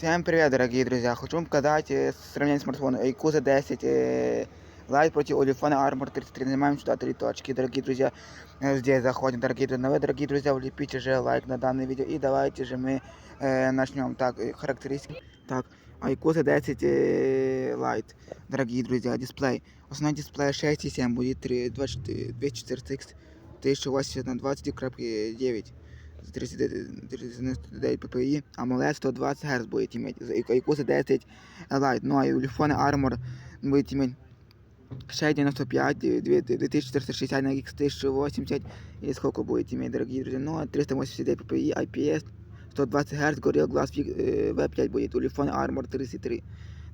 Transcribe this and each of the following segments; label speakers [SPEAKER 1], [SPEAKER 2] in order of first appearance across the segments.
[SPEAKER 1] Всем привет, дорогие друзья! Хочу вам показать э, сравнение смартфона Yakuza 10 э, Lite против Olifona Armor 33. Нажимаем сюда три точки, дорогие друзья. Э, Здесь заходим, дорогие друзья. Но вы, дорогие друзья, влепите же лайк на данное видео. И давайте же мы э, начнем. Так, э, характеристики. Так, Yakuza 10 э, Lite, дорогие друзья. Дисплей. Основной дисплей 6,7 будет 3, 24, 240 1080 на 20,9. 39 ppi, AMOLED 120 Гц будет иметь, Yakuza 10 Lite, ну а Ulefone Armor будет иметь 695, 2460 на X 1080 или сколько будет иметь, дорогие друзья, ну а 389 ppi, IPS 120 Гц, Gorilla Glass V5 будет, Ulefone Armor 33.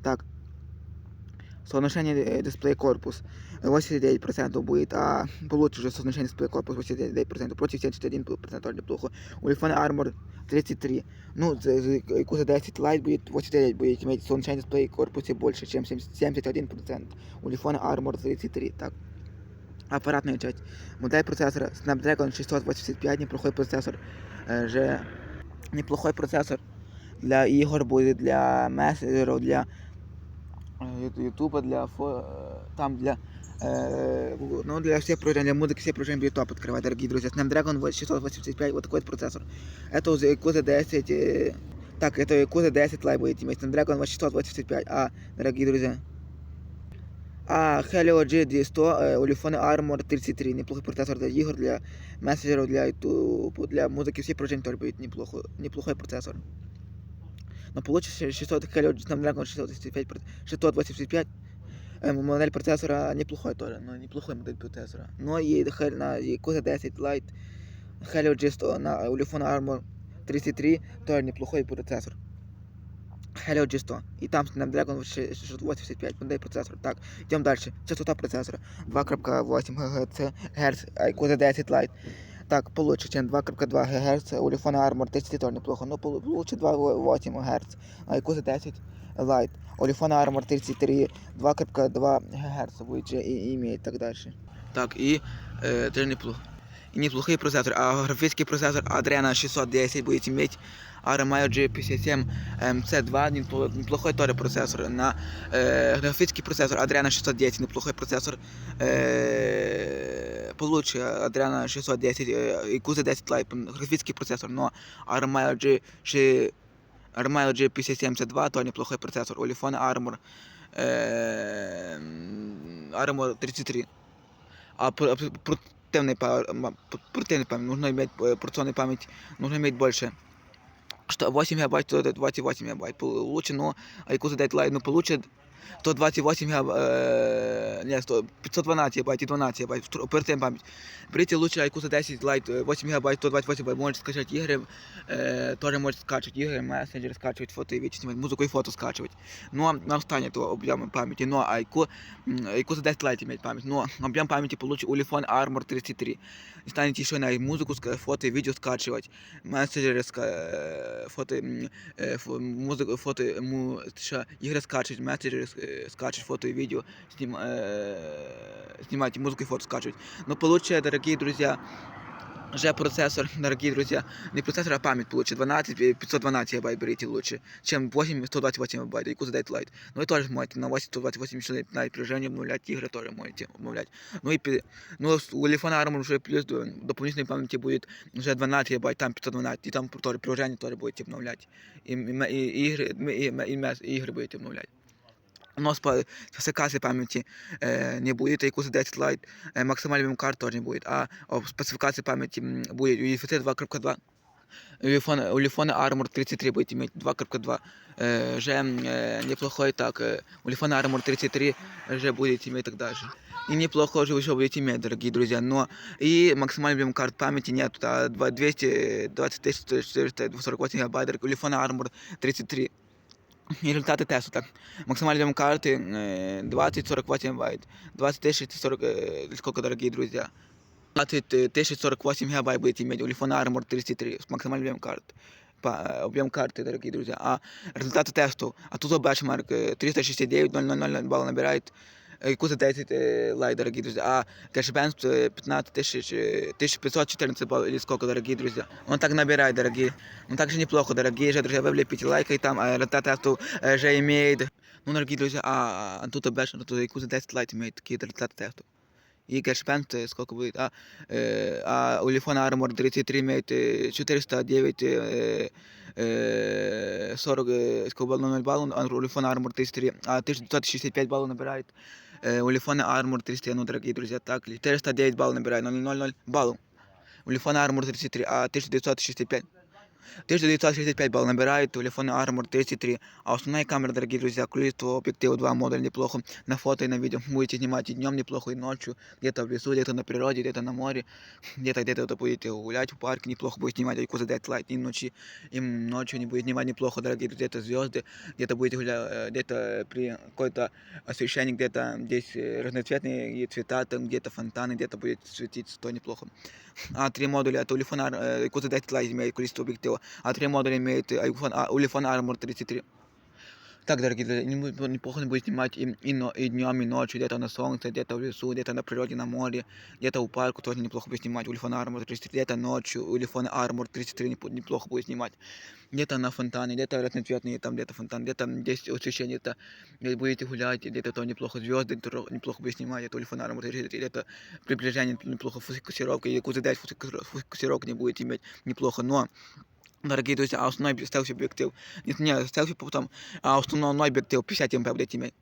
[SPEAKER 1] Так, Соотношение э, дисплей корпус 89% будет, а получше уже соотношение дисплей корпус 89% против 71% тоже неплохо. У iPhone Armor 33. Ну, за- за Yakuza 10 Lite будет 89, будет иметь соотношение дисплей корпусе больше, чем 70 71%. У iPhone Armor 33. Так. Аппаратная часть. Модель процессора Snapdragon 685, неплохой процессор. Э, Же неплохой процессор для игр будет, для мессенджеров, для э, Ютуба, для фо... э, там для э, ну, для всех приложений, для музыки все приложения будет топ открывать, дорогие друзья. Snapdragon 685, вот такой вот процессор. Это уже Yakuza 10, э, так, это Yakuza 10 Lite будет иметь, Snapdragon 685, а, дорогие друзья. А Helio G200, э, Olifone Armor 33, неплохой процессор для игр, для мессенджеров, для YouTube, для музыки, все приложения тоже будет неплохой, неплохой процессор. Но получится 600 Helio Snapdragon 685, 685 э, модель процессора неплохой тоже, но неплохой модель процессора. Но и на Yakuza 10 Lite, Helio G100 на Olifone Armor 33 тоже неплохой процессор. Helio G100. И там Snapdragon 685 модель процессора. Так, идем дальше. Частота процессора 2.8 ГГц, Гц, Yakuza 10 Lite. Так, получше, чем 2.2 ГГц, у Olifone Armor 33 тоже неплохо, но полу- лучше 2.8 Гц, а Yakuza 10 Lite. Olifone Armor 33, 2.2 ГГц будет же и, имеет так дальше. Так, и э, тоже неплохо. И неплохой процессор, а графический процессор Adreno 610 будет иметь Aramio G57 MC2, непло- неплохой тоже процессор. На э, графический процессор Adreno 610, неплохой процессор. Э, получше Adreno 610, э, Yakuza 10 Lite, графический процессор, но Aramio G, G, Aramio G57C2, тоже неплохой процессор. Olifone Armor, э, м, Armor 33. А пр- пр- противной па- ма- пр- противной памяти, нужно иметь э, порционную память, нужно иметь больше. Что 8 гигабайт, то это 28 гигабайт. Пол- Лучше, но Yakuza 10 Lite, ну, получит 128 гигабайт, э, не, 100, 512 гигабайт и 12 гигабайт втор- оперативная память. Берите лучше Yakuza 10 Lite, э, 8 гигабайт, 128 гигабайт, можете скачать игры, э, тоже можете скачивать игры, мессенджеры, скачивать фото и видео, снимать, музыку и фото скачивать. Но нам станет объем памяти, но Айку, Yakuza 10 Lite имеет память, но объем памяти получит Olifone Armor 33. И станете еще на музыку, ска- фото и видео скачивать, мессенджеры, ска- э, фото, м, э, фо- музыку, фото, му, ще игры скачивать, мессенджеры э, скачивать, фото и видео, сним, э, снимать музыку и фото скачивать. Но получше, дорогие друзья, же процессор, дорогие друзья, не процессор, а память получше, 12, э, 512 гигабайт берите лучше, чем 8, 128 гигабайт, Yakuza 10 Lite. Ну и тоже можете на 8, 128 еще на приложение обновлять, игры тоже можете обновлять. Ну и пи- ну, с- у Телефона Armor уже плюс до- дополнительной памяти будет уже 12 гигабайт, там 512, и там тоже приложение тоже будете обновлять. И, и, и игры, и, и, и, мес- и игры будете обновлять. Но спа- спецификации памяти э, не будет, Yakuza 10 Lite, э, максимальный карт тоже не будет, а, а спецификации памяти м, будет UFC 2.2. Улифон, Улифон Armor 33 будет иметь 2.2. Э, же э, неплохой так. Э, Улифон Armor 33 же будет иметь так дальше. И неплохо же еще будет иметь, дорогие друзья. Но и максимальный объем карт памяти нет. А 2- 220 448 гигабайт. Улифон Armor 33. І результати тесту, так. Максимальный объем карты э, 20-48 байт. 20 тысяч 40, э, сколько, дорогие друзья? 20 тысяч 48 гигабайт будет иметь Ulefone Armor 33 с максимальным объем карт. По, э, объем карты, дорогие друзья. А результаты тесту. А тут бенчмарк э, 369 000 балла набирает. Якуза 10 э, лай, дорогие друзья. А кэшбэнд э, 15 тысяч, э, 1514 баллов или сколько, дорогие друзья. Он так набирает, дорогие. Он также неплохо, дорогие же, друзья. Вы влепите лайк и там э, результат тесту э, же имеет. Ну, дорогие друзья, а, а тут обычно, тут Якуза 10 лайт имеет такие результаты тесту. И кэшбэнд э, сколько будет? А, э, а у Лифона Armor 33 имеет э, 409 э, э, 40 э, сколько баллов 0 баллов, а у Лифона Armor 33, а 1965 баллов набирает. Э, у Лифона Armor 33, ну, дорогие друзья, так, 409 баллов набирает, 0,00 баллов. У Лифона Armor 33, а 1965. 1965 баллов набирает, у Лифона Armor 33. А основная камера, дорогие друзья, количество объективов 2 модуль неплохо. На фото и на видео будете снимать и днем неплохо, и ночью. Где-то в лесу, где-то на природе, где-то на море. Где-то где-то будете гулять в парке, неплохо будет снимать Айкуза Deadlight и ночи. И ночью не будет снимать неплохо, дорогие друзья, где-то звезды, где-то будете гулять, э, где-то при какой-то освещении, где-то здесь э, разноцветные цвета, там где-то фонтаны, где-то будет светиться, то неплохо. А три модуля, это Улифон Айкуза Deadlight имеет количество объективов, а три модуля имеет Айфон, а, Улифон Armor 33. Так, дорогие друзья, не будет- неплохо будет снимать и, и, но- и днем, и ночью, где-то на солнце, где-то в лесу, где-то на природе, на море, где-то у парку тоже неплохо будет снимать Ульфон Armor 33, где-то ночью Ульфон Armor 33 непо- неплохо будет снимать, где-то на фонтане, где-то разноцветные, там где-то фонтан, где-то здесь освещение, где-то где будете гулять, где-то то неплохо звезды то неплохо будет снимать, это Ульфон Armor 33, где-то приближение неплохо фокусировка, или куда дать фокусировок не будет иметь неплохо, но Дорогие друзья, а основной селфи объектив, не, не селфи потом, а основной объектив 50 МП будет иметь.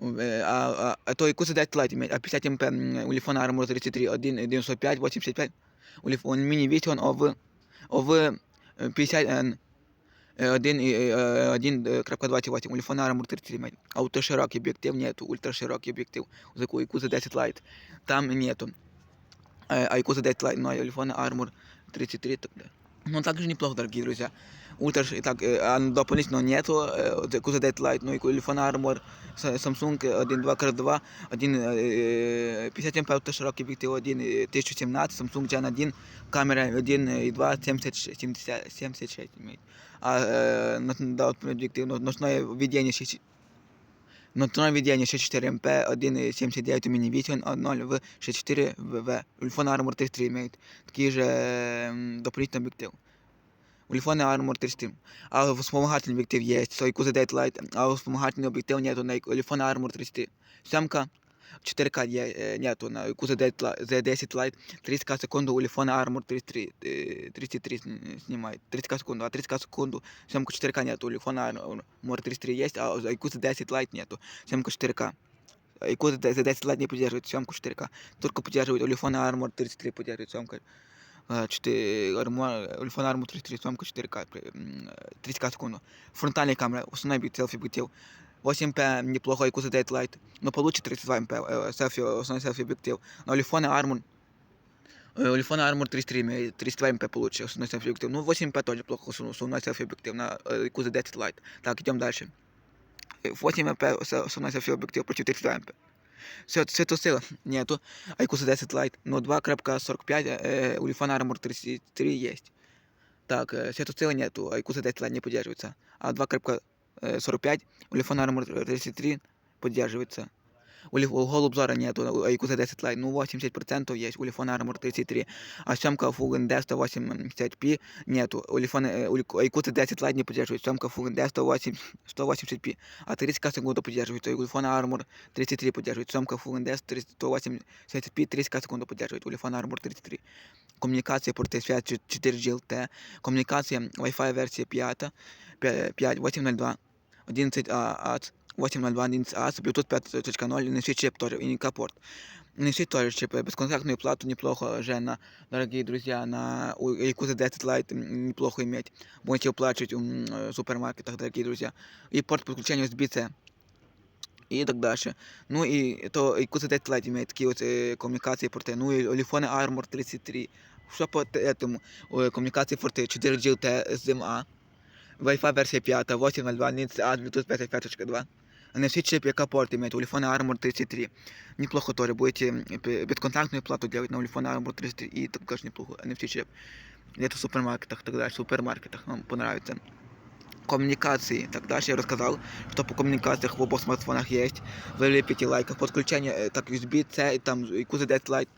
[SPEAKER 1] Е, А, а, а то яку задать лайт иметь, а 50 МП м, у Лифона Armor 33, 1, 95, 85, у Лифон мини Vision ОВ, ОВ 50 Н, 1, 1.28, у Лифона Armor 33 иметь. А ультраширокий объектив нету, ультраширокий объектив, у такой Якуза 10 лайт, там нету. Э, А Якуза 10 лайт, но у Лифона Armor 33 тогда. Ну, также неплохо, дорогие друзья. Ультра, так, э, а дополнительно нету э, Yakuza Dead Light, ну и телефон Armor, С- Samsung 1.2X2, 1, э, 50 МП ультраширокий объектив, 1, э, 1017, Samsung Gen 1, камера 1.2, 70, 70, 76 имеет. А э, на- да, вот объектив, но- ночное видение 6, Ночное видение 64 МП, 1.79 мини Vision, 0 в 64 ВВ. Телефон Armor 33 имеет. Такий же м, дополнительный объектив. У телефона Armor 33. А вспомогательный объектив есть, so Yakuza Dead Light, а вспомогательный объектив нету на телефона Armor 33. Съемка 4К є, е, нету на Yakuza Dead Li- Z10 Lite, 30 секунду у телефона Armor 33, е, 33 сни- снимает, 30 секунду, а 30 секунду съемку 4К нету, у телефона Armor 33 есть, а у Yakuza 10 Lite нету, съемка 4К. Yakuza Z10 Lite не поддерживает съемку 4К, только поддерживает у телефона Armor 33 поддерживает съемка Э, 4, Armor- телефон Armor 33, съемка 4К, при- м, э, 30 секунду. Фронтальная камера, основной объектив, селфи объектив. 8 МП неплохо, Yakuza Dead Light, но получит 32 МП, э, селфи, основной селфи объектив. Но у телефона Armor э, у телефона Armor 33 имеет 32 МП получит, основной селфи объектив. Ну, 8 МП тоже плохо, основной основной селфи объектив на э, Yakuza Dead Light. Так, идем дальше. Э, 8 МП се- основной селфи объектив против 32 МП. Свет, светосила нету, а Yakuza 10 Lite, но 2.45, э, у телефона Armor 33 есть. Так, э, светосила нету, а Yakuza 10 Lite не поддерживается. А 2.45 у телефона Armor 33 поддерживается. У, лиф- у голубзора нету, а Yakuza 10 Lite, ну 80% есть, у телефона Armor 33. А съемка Full HD 180p нету, у телефона, э, у Yakuza 10 Lite не поддерживает, съемка Full HD 180, 180p. А 30 секунд поддерживает, у телефона Armor 33 поддерживает, съемка Full HD 180p, 30 секунд поддерживает, у телефона Armor 33. Коммуникация порты связь 4G LTE, коммуникация Wi-Fi версия 5, 5, 802, 11 ААЦ, 802, 11 ААЦ, Bluetooth 5.0, NFC чип тоже, и порт. NFC тоже чип, э, бесконтактную плату неплохо же на, дорогие друзья, на у Yakuza 10 Lite м, неплохо иметь. Будете оплачивать м, э, в супермаркетах, дорогие друзья. И порт подключения USB-C. И так дальше. Ну и то Yakuza 10 Lite имеет такие вот э, коммуникации порты. Ну и телефоны Armor 33. Что по т- этому? Э, коммуникации порты 4G LTE SDMA. Wi-Fi версия 5, 802, NIC A, Bluetooth 5.5.2. NFC чип, яка порт имеет, у телефона Armor 33. Неплохо тоже, будете э, бесконтактную плату делать на телефоне Armor 33 и також неплохо NFC чип. Где-то в супермаркетах, так далее, в супермаркетах вам понравится. коммуникации. Тогда я рассказал, что по коммуникациях в обоих смартфонах есть. Вылепите лайков. Подключение, э, так, USB-C, там, и куда дать лайк.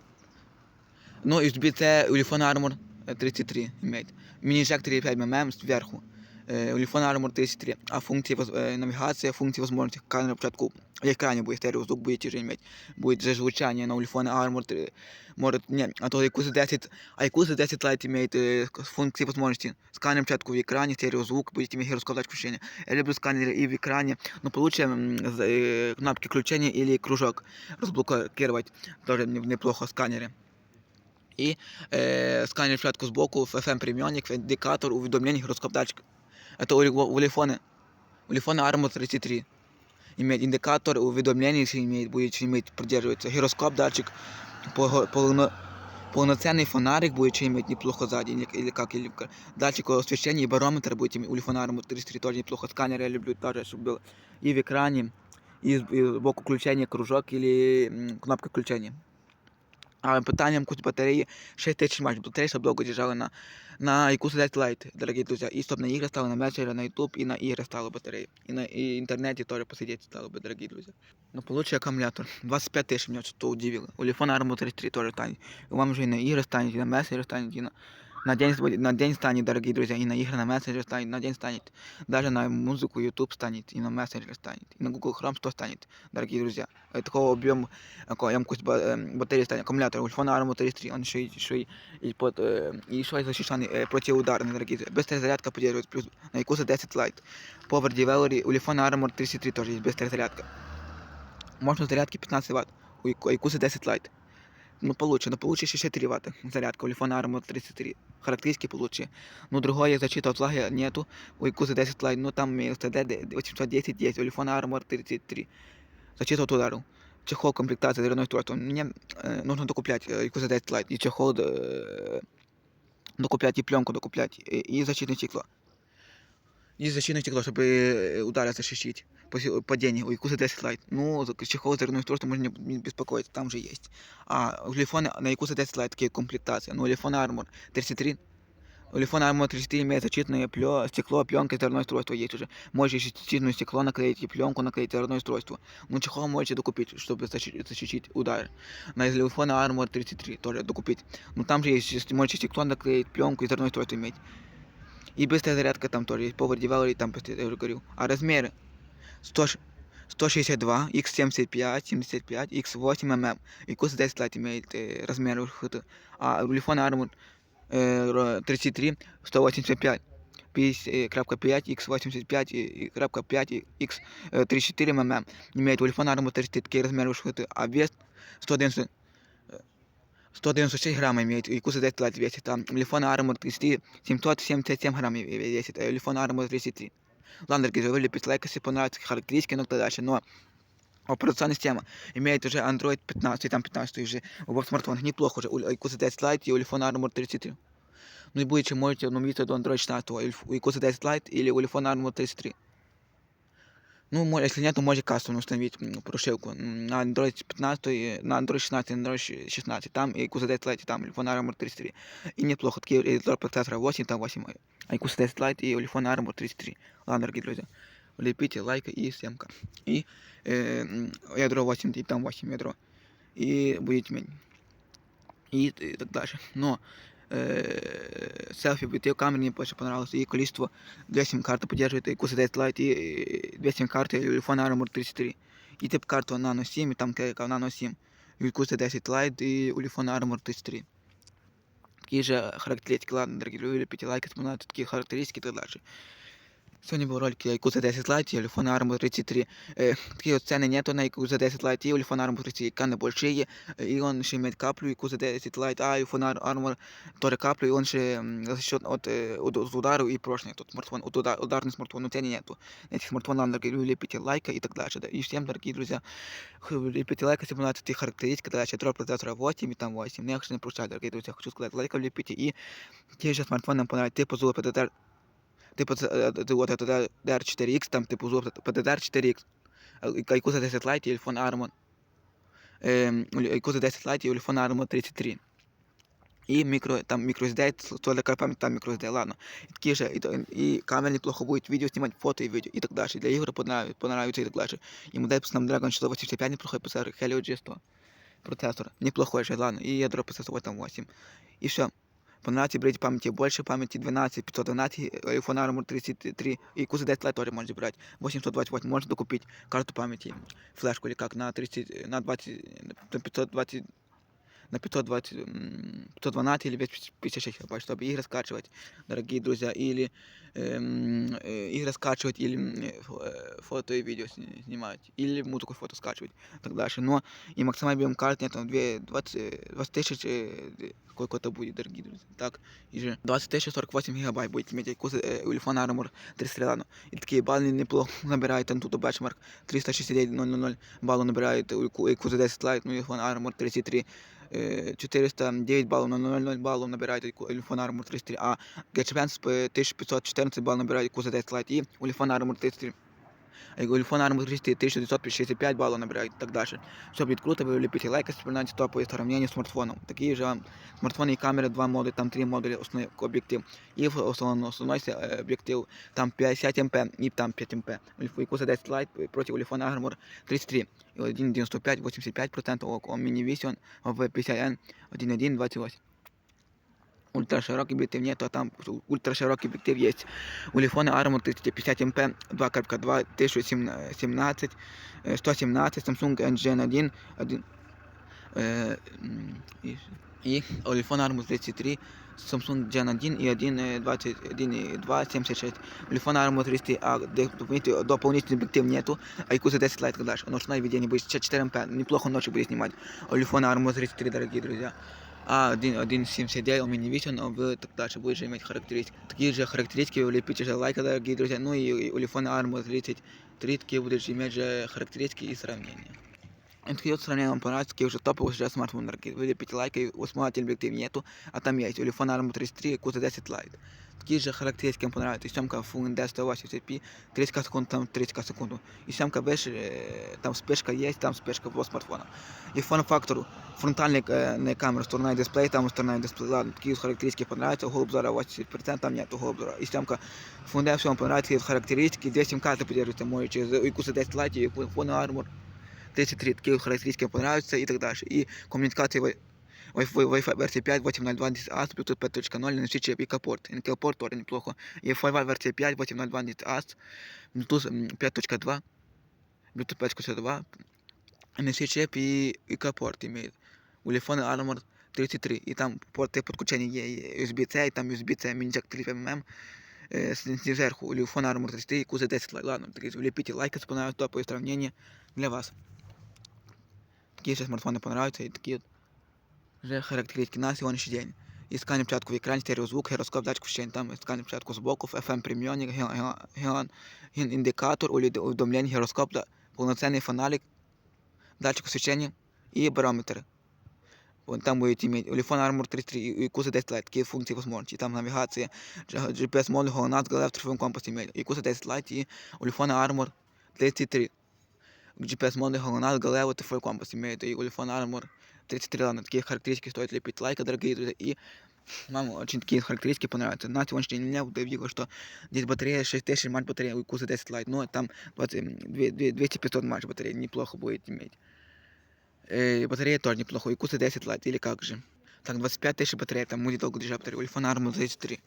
[SPEAKER 1] Ну, USB-C, телефон Armor э, 33 имеет. Мини-жек 3.5 мм сверху. Э, Телефон Armor 33. А функции воз- э, навигация, функции возможности камеры початку. В экране будет стереозвук, будете же иметь. Будет же звучание на телефоне Armor 3. Может, не, а то IQ 10, IQ 10 Lite имеет э, функции возможности. Сканер початку в экране, стереозвук, будете иметь раскладать включение. Я люблю сканеры и в экране, но получше м, з- э, кнопки включения или кружок разблокировать. Тоже не- неплохо сканеры. І е, сканер початку збоку, FM прийомник, індикатор уведомлень, гіроскоп датчик. Это у, лего- у телефона, у телефона Armor 33. Имеет индикатор уведомлений, если имеет, будет если иметь, поддерживается. Гироскоп, датчик, пого- полно- полноценный фонарик будет еще иметь неплохо сзади, или, или как, или как. датчик освещения и барометр будет иметь. У телефона Armor 33 тоже неплохо. Сканер я люблю тоже, чтобы был и в экране, и, с- и сбоку включения кружок или м, кнопка включения. А питанием курс батареи 6000 мАч. Батарея, чтобы долго держала на, на IQ 10 Lite, дорогие друзья. И чтобы на игры стало, на мессенджеры, на YouTube и на игры стало батарея. И на и интернете тоже посидеть стало бы, дорогие друзья. Но получше аккумулятор. 25 тысяч меня что-то удивило. У телефона Armor 33 тоже станет. И вам же и на игры станет, и на мессенджеры станет, и на, на, день, сбо- на день станет, дорогие друзья. И на игры, на мессенджеры станет, на день станет. Даже на музыку YouTube станет, и на мессенджеры станет. И на Google Chrome что станет, дорогие друзья. Э, Такого объема Ако емкость ба- ем, батареї стане акумулятор у телефона Armor 33, он еще, и- еще и, и, под, э, и еще и защищенный э, противоударный, дорогие друзья. Быстрая зарядка поддерживает плюс на Yakuza 10 Lite. Power Delivery у телефона Armor 33 тоже есть быстрая зарядка. Можно зарядки 15 Вт у Яку- Yakuza 10 Lite. Ну, получше, но получше 64 Вт зарядка у телефона Armor 33. Характеристики получше. Ну, другое защита от влаги нету у Yakuza 10 Lite, ну, там STD 810 есть, у телефона Armor 33. Защита от удару. чехол комплектация дверной устройства. Мне э, нужно докуплять э, Yakuza 10 Lite и чехол э, докуплять, и пленку докуплять, и, и защитное стекло. И защитное стекло, чтобы э, удара защитить по си- падение у Yakuza 10 Lite. Ну, за- чехол с дверной устройства можно не, не беспокоиться, там же есть. А у телефона на Yakuza 10 Lite такие комплектации. Ну, у телефона Armor 33 у телефона Armor 33 имеет защитное плё, стекло, пленка и дверное устройство есть уже. Можете еще защитное стекло наклеить и пленку наклеить и дверное устройство. Ну, чехол можете докупить, чтобы защитить, защитить удар. На телефона Armor 33 тоже докупить. Ну, там же есть, если можете стекло наклеить, пленку и дверное устройство иметь. И быстрая зарядка там тоже есть, Power Delivery, там, я уже говорил. А размеры 100, ш- 162, x75, 75, x8 мм. И курс 10 Lite имеет э, размеры. хт. А у телефона Armor э, ро- 33, 185. 50.5, x85, и- и крапка 5, и x34 мм. Имеет у телефона Armor 33 такие размеры хт. А вес 190, э, 196 грамм имеет, и курс 10 Lite весит. Там телефон Armor 33, 777 грамм и- и весит, а телефон Armor 33. Друзья, вылепить лайк, если понравится характеристики, ну так дальше. Но операционная система имеет уже Android 15, и там 15 уже в обоих смартфонах. Неплохо уже. У Yakuza 10 Lite и у Armor 33. Ну и будете, можете обновиться до Android 16, у Yakuza 10 Lite или у телефона Armor 33. Ну, если нет, то можете кастомно установить м, прошивку на Android 15, и- на Android 16, на Android 16. Там и Yakuza 10 Lite, и там телефон Armor 33. И неплохо. Такие эдитор процессора 8, там 8. А Yakuza 10 Lite и телефона Armor 33. Ладно, дорогие друзья. Лепите лайка и всемка. И э, ядро 8, и там 8 ядро. И будете иметь. И, т- так дальше. Но э, селфи видеокамеры мне больше понравилось. И количество 2 сим-карты поддерживает и Yakuza 10 Lite, и 2 сим-карты и телефон Armor 33. И тип карту Nano 7, и там кейка Nano 7. И Yakuza 10 Lite и у телефона Armor 33. Такие же характеристики. Ладно, дорогие люди, лепите лайк, если понравятся такие характеристики и так дальше. Сегодня был ролик Yakuza 10 Lite и телефон Armor 33. Э, такие вот цены нету на Yakuza 10 Lite и телефон Armor 33. Экраны большие, э, и он еще имеет каплю Yakuza 10 Lite, а телефон Ar- Armor тоже каплю, и он же м, защищен от, э, от, от удару и прошлый тот смартфон, от удар, ударный смартфон, но цены нету. Этих смартфонов, ладно, дорогие люди, лепите лайка и так дальше. Да. И всем, дорогие друзья, х- лепите лайк, если понравятся эти характеристики, так дальше. Троп процессора 8 и там 8. Ну, я хочу не прощать, дорогие друзья, хочу сказать, лайков лепите, и те же смартфоны понравятся, типа Zulu PDR типу це, е, от DR4X, там типу зло PDR 4X, Yakuza 10 Lite і телефон Armor. Ем, 10 Lite і телефон Armor 33. И микро, там microSD, только память, там microSD, ладно. И такие же, и, то- и камера неплохо будет, видео снимать, фото и видео, и так дальше. Для игр понравится, понравится и так дальше. И модель Snapdragon 685 неплохой процессор, Helio G100 процессор, неплохой же, ладно. И ядро процессор 8. И все. Понравится брить памяти больше, памяти 12, 512, iPhone Armor 33, и QZ10 лет теж можна брать. 828 можно докупити карту памяти, флешку или как, на 30, на 20, на 520, на 520, м, 512 или 256 гигабайт, чтобы игры скачивать, дорогие друзья, или эм, э, игры скачивать, или м, э, фо- э, фото и видео сни- снимать, или музыку и фото скачивать, и так дальше. Но и максимальный объем карт нет, там 2, 20, 20 тысяч, э, д- сколько это будет, дорогие друзья. Так, и же 20 тысяч 48 гигабайт будет иметь якуз, э, Ulefone Armor 3 ладно. И такие баллы неплохо набирает, там тут бенчмарк 369 000 баллов набирает якуз 10 Lite, ну Ulefone Armor 33, э, 409 баллов, 000 баллов набирають Ulefone Armor 33, а Geekbench 1514 балів набирають якуз 10 і Ulefone Armor 33. Ульфон Армус 1965 баллов набирает и так дальше. Все будет круто, вы лепите лайк, если понравится топовое сравнение смартфоном. Такие же смартфоны и камеры, два модуля, там три модуля, основной объектив. И основной, основной е, объектив, там 50 МП и там 5 МП. Ульфуйку за 10 лайт против Ульфона Armor 33. 1,95-85%, мини-висион в 50N 1,1-28 Ультраширокий объектив нет, а там ультраширокий объектив есть. У Лифона Armor 350 МП, 2.2, 1017, э, 117, Samsung NGN1, 1, э, м, и, и у Лифона Armor 33, Samsung Gen 1 и 1, э, 21, и 2, 76. У Лифона Armor 33, а де- дополнительный, дополнительный объектив нету, а Якуза 10 Lite, когда ночное видение будет 4 МП, неплохо ночью будет снимать. У Лифона Armor 33, дорогие друзья. А 1.79 у меня висен, а вы так дальше будет же иметь характеристики. Такие же характеристики вы лепите же лайка, дорогие друзья. Ну и у Лифона Armor 33 такие будут же иметь характеристики и сравнения. И такие вот сравнения вам понравятся, такие уже топовые уже смартфон, дорогие. Вы лепите лайк, и у смотрите объектив нету, а там есть у Лифона Armor 33 QT 10 Lite. Такие же характеристики вам понравятся. И съемка Full HD 180p, 30 секунд, там 30 секунд. И съемка выше, э, там вспышка есть, там вспышка по смартфону. И фон-фактору, фронтальная э, не камера, сторона и дисплей, там сторона и дисплей, ладно, такие вот характеристики понравятся, голуб зора 80%, там нету голуб зора. И съемка фонда, все вам понравится, и характеристики, две сим-карты поддерживаются, можете через Икуса 10 Lite и Фон Armor 33, такие характеристики вам понравятся и так дальше. И коммуникации Wi- Wi-Fi, версия 5, 802 AS, Bluetooth 5.0, NFC чип и капорт. NKL-порт тоже неплохо. И Wi-Fi версия 5, 802 AS, Bluetooth 5.2, Bluetooth 5.2, NFC чип и, и капорт имеет. У телефона Armor 33, і там порти підключення є і USB-C, і там USB-C, міні-джек 3 mm. Е, зверху у телефона Armor 33 і QZ 10 Lite. Ладно, такі влепите лайки, если понравилось сравнения для вас. Такие же смартфоны понравятся и такие вже характеристики на сьогоднішній день. І сканер початку в екрані, стереозвук, гіроскоп, датчик вщень, там сканер початку з боку, FM індикатор, увідомлень, гіроскоп, да, повноцінний фонарик, датчик освещения и барометр. Вот там будете иметь телефон Armor 33 и и QZ 10 Lite, такие функции возможности. И там навигация, GPS модуль, GLONASS, GLF, цифровой компас. И QZ 10 Lite и телефон Armor 33. GPS модуль, GLONASS, GLF, цифровой компас имеет. И телефон Armor 33 ладно, такие характеристики стоит лепить лайка, дорогие друзья. И вам очень такие характеристики понравятся. На сегодняшний день у меня выявило, что здесь батарея 6000 мАч батарея у QZ 10 Lite, но там 200-500 мАч батарея неплохо будет иметь. Э, батарея тоже неплохо, и QC 10 Lite, или как же. Так, 25 тысяч батарея, там будет долго держать батарею, телефон Armor 33.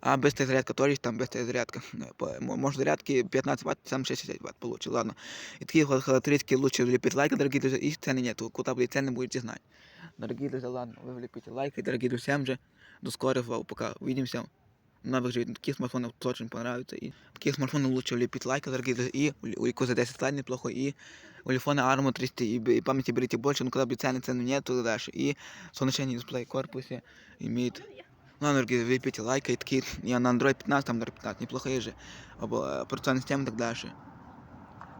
[SPEAKER 1] А быстрая зарядка тоже есть, там быстрая зарядка. Э, по- мо- Может зарядки 15 ватт, сам 60 ватт получил, ладно. И такие вот характеристики лучше влепить лайк, дорогие друзья, и цены нету, куда были цены, будете знать. Дорогие друзья, ладно, вы влепите лайк, и дорогие друзья, всем же до скорого, пока увидимся. Новых же таких смартфонов тоже очень понравится. И таких смартфонов лучше влепить лайк, дорогие друзья, и у QZ 10 Lite неплохо, и у телефона Armor 300 и, б- и памяти берите больше, но когда будет цены, цены нет, туда дальше. И солнечный дисплей в корпусе имеет... Ну, дорогие, влепите лайк, и такие, я на Android 15, там Android 15, неплохие же оба- операционные системы и так дальше.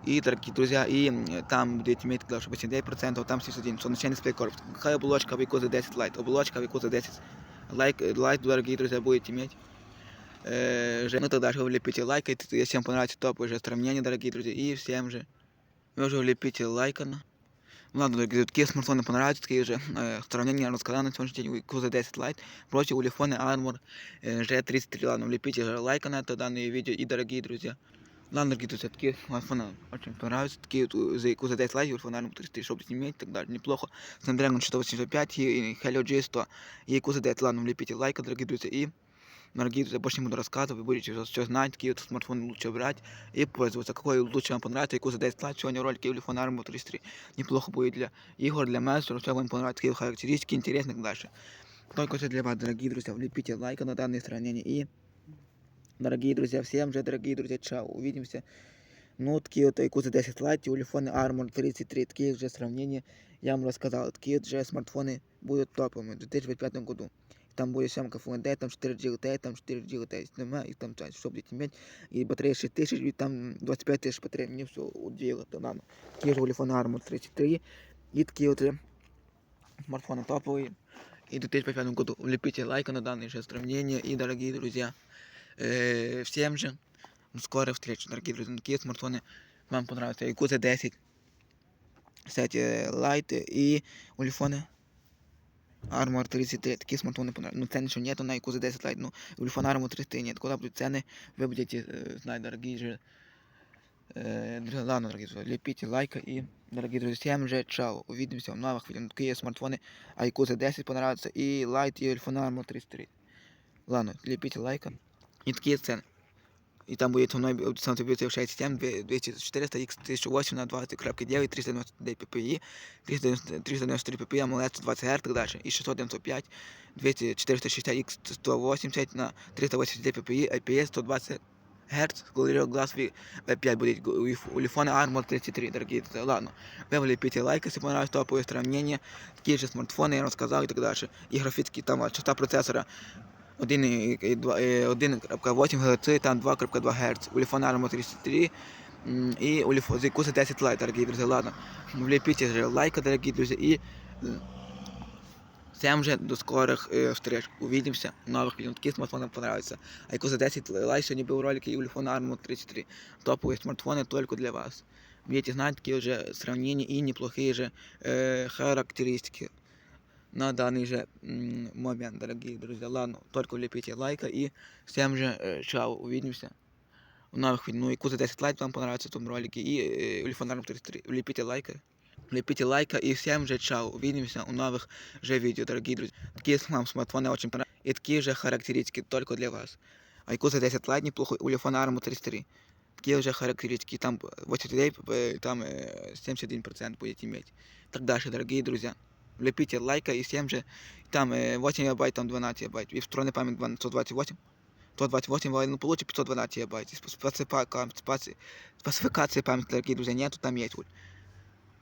[SPEAKER 1] И, дорогие друзья, и м, там будете иметь даже 89%, там 71, солнечный дисплей корпус. Какая оболочка в Икоза 10 Lite? Оболочка в Икоза 10 лайк, э, лайк, дорогие друзья, будете иметь. Э, же, ну тогда же вы влепите лайк, и если вам понравится топ уже сравнение, дорогие друзья, и всем же. Вы уже влепите лайк на. Ладно, дорогие, такие смартфоны понравятся, такие же э, сравнения я рассказал на сегодняшний день. Куза 10 Lite против Улифоны Armor э, G33. Ладно, влепите же лайк на это данное видео. И, дорогие друзья, ладно, дорогие друзья, такие смартфоны очень понравятся. Такие вот э, за Куза 10 Lite, Улифона Armor 33, чтобы иметь, и так далее. Неплохо. Snapdragon 685 и, и Helio G100. И Куза 10, ладно, влепите лайк, дорогие друзья. И Дорогие друзья, больше не буду рассказывать, вы будете все знать, какие вот смартфоны лучше брать и пользоваться, какой лучше вам понравится, яку за 10 лайк. Сегодня ролик телефон Armor 33 неплохо будет для игр, для менеджеров, все вам понравится, какие характеристики, интересно и так дальше. Только все для вас, дорогие друзья, влепите лайк на данное сравнение и, дорогие друзья, всем же, дорогие друзья, чао, увидимся. Ну, такие вот яку за 10 лайк, телефоны Armor 33, такие же сравнения я вам рассказал, такие же смартфоны будут топовыми в 2025 году. Там будет сямка Full HD, там 4 GLT, там 4 GLT SDMA, и там так, что будете иметь, и батарея 6000, и там 25 тысяч батареи, мне все удивило, то ладно. Такие же телефоны Armor 33, и такие вот э, смартфоны топовые. И в 2025 году влепите лайк на данное же сравнение, и, дорогие друзья, э, всем же до скорой встречи, дорогие друзья, такие смартфоны вам понравятся, и QZ 10, кстати, Lite и телефоны Armor 33, такі смартфони понравились. Ну, цены еще нету на яку за 10 лайт, ну, у телефон Armor 33 нет. Куда будут цены, вы будете э, знать, дорогие же. Э, друзья, ладно, дорогие друзья, лепите лайка и, дорогие друзья, всем же чао. Увидимся в новых видео. Такие смартфоны IQ за 10 понравятся и Lite и телефон Armor 33. Ладно, лепите лайка. И такие цены. И там будет со мной Samsung Beauty 67 200 400 X 1008 на 20.9 399 ppi 393 ppi AMOLED 120 Hz и так дальше. И 695 200 460 X 180 на 389 ppi IPS 120 Гц, Gorilla Glass V5 будет у телефона Armor 33, дорогие друзья. Ладно, вы влепите лайк, если понравилось топовое сравнение. Такие же смартфоны я рассказал и так дальше. И графический там частота процессора 1.8 Гц, там 2.2 Гц. У телефона Armor 33 м, и у Zikusa 10 Lite, дорогие друзья. Ладно, влепите же лайка, дорогие друзья, и м, Всем же до скорых э, встреч. Увидимся в новых видео. Такие смартфоны понравятся. А яку за 10 лайк сегодня был ролик и у телефона Armor 33. Топовые смартфоны только для вас. Будете знать такие уже сравнения и неплохие же э, характеристики на данный же м, момент, дорогие друзья. Ладно, только влепите лайка и всем же э, чао. Увидимся в новых видео. Ну, яку за 10 лайк вам понравится в том ролике и э, у телефона Armor 33. Влепите лайка. Лепите лайка и всем же чао. Увидимся у новых же видео, дорогие друзья. Такие вам смартфоны очень понравились. И такие же характеристики только для вас. IQ за 10 лайт неплохой, у телефона Armor 33. Такие же характеристики, там 89, э, там э, 71% будете иметь. Так дальше, дорогие друзья. Влепите лайка и всем же, там э, 8 гигабайт, там 12 гигабайт. И встроенная память 128. 128 ну получит 512 гигабайт. И спецификация, спецификации памяти, дорогие друзья, нету, там есть.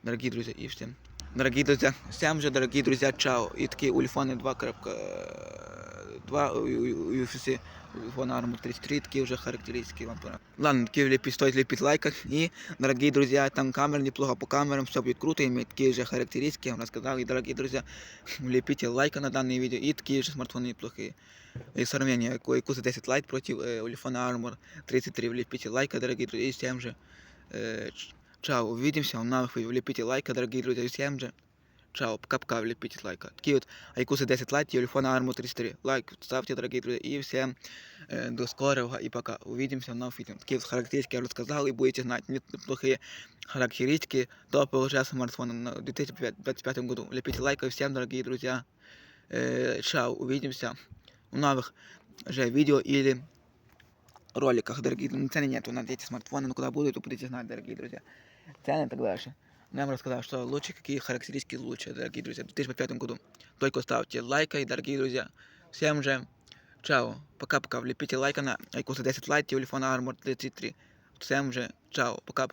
[SPEAKER 1] Дорогие друзья, и всем. Дорогие друзья, всем же, дорогие друзья, чао. И такие ульфоны 2.2 UFC Ульфон Armor 33, такие уже характеристики вам понравились. Ладно, такие лепить, стоит лепить лайка. И, дорогие друзья, там камера неплохо по камерам, все будет круто, иметь такие же характеристики, я вам рассказал. И, дорогие друзья, лепите лайка на данное видео, и такие же смартфоны неплохие. И сравнение, Куса 10 Lite против э, Ульфона Armor 33, влепите лайка, дорогие друзья, и всем же э, ч- Чао, увидимся в новых видео. Влепите лайка, дорогие друзья, всем же. Чао, пока-пока, влепите лайка. Такие вот Айкусы 10 лайк, телефон Armor 33. Лайк ставьте, дорогие друзья, и всем э, до скорого и пока. Увидимся в новых видео. Такие вот характеристики я рассказал, и будете знать неплохие характеристики топового же смартфона на 2025 году. Лепите лайка, всем, дорогие друзья. Э, чао, увидимся в новых же видео или роликах, дорогие друзья. Цены нету на эти смартфоны, но куда будут, то будете знать, дорогие друзья. Цены и так дальше. Вам рассказал, что лучше, какие характеристики лучше, дорогие друзья, в 2005 году. Только ставьте лайка, и, дорогие друзья, всем же чао. Пока-пока, влепите лайка на iQOS 10 Lite, телефон Armor 33. Всем же чао. Пока.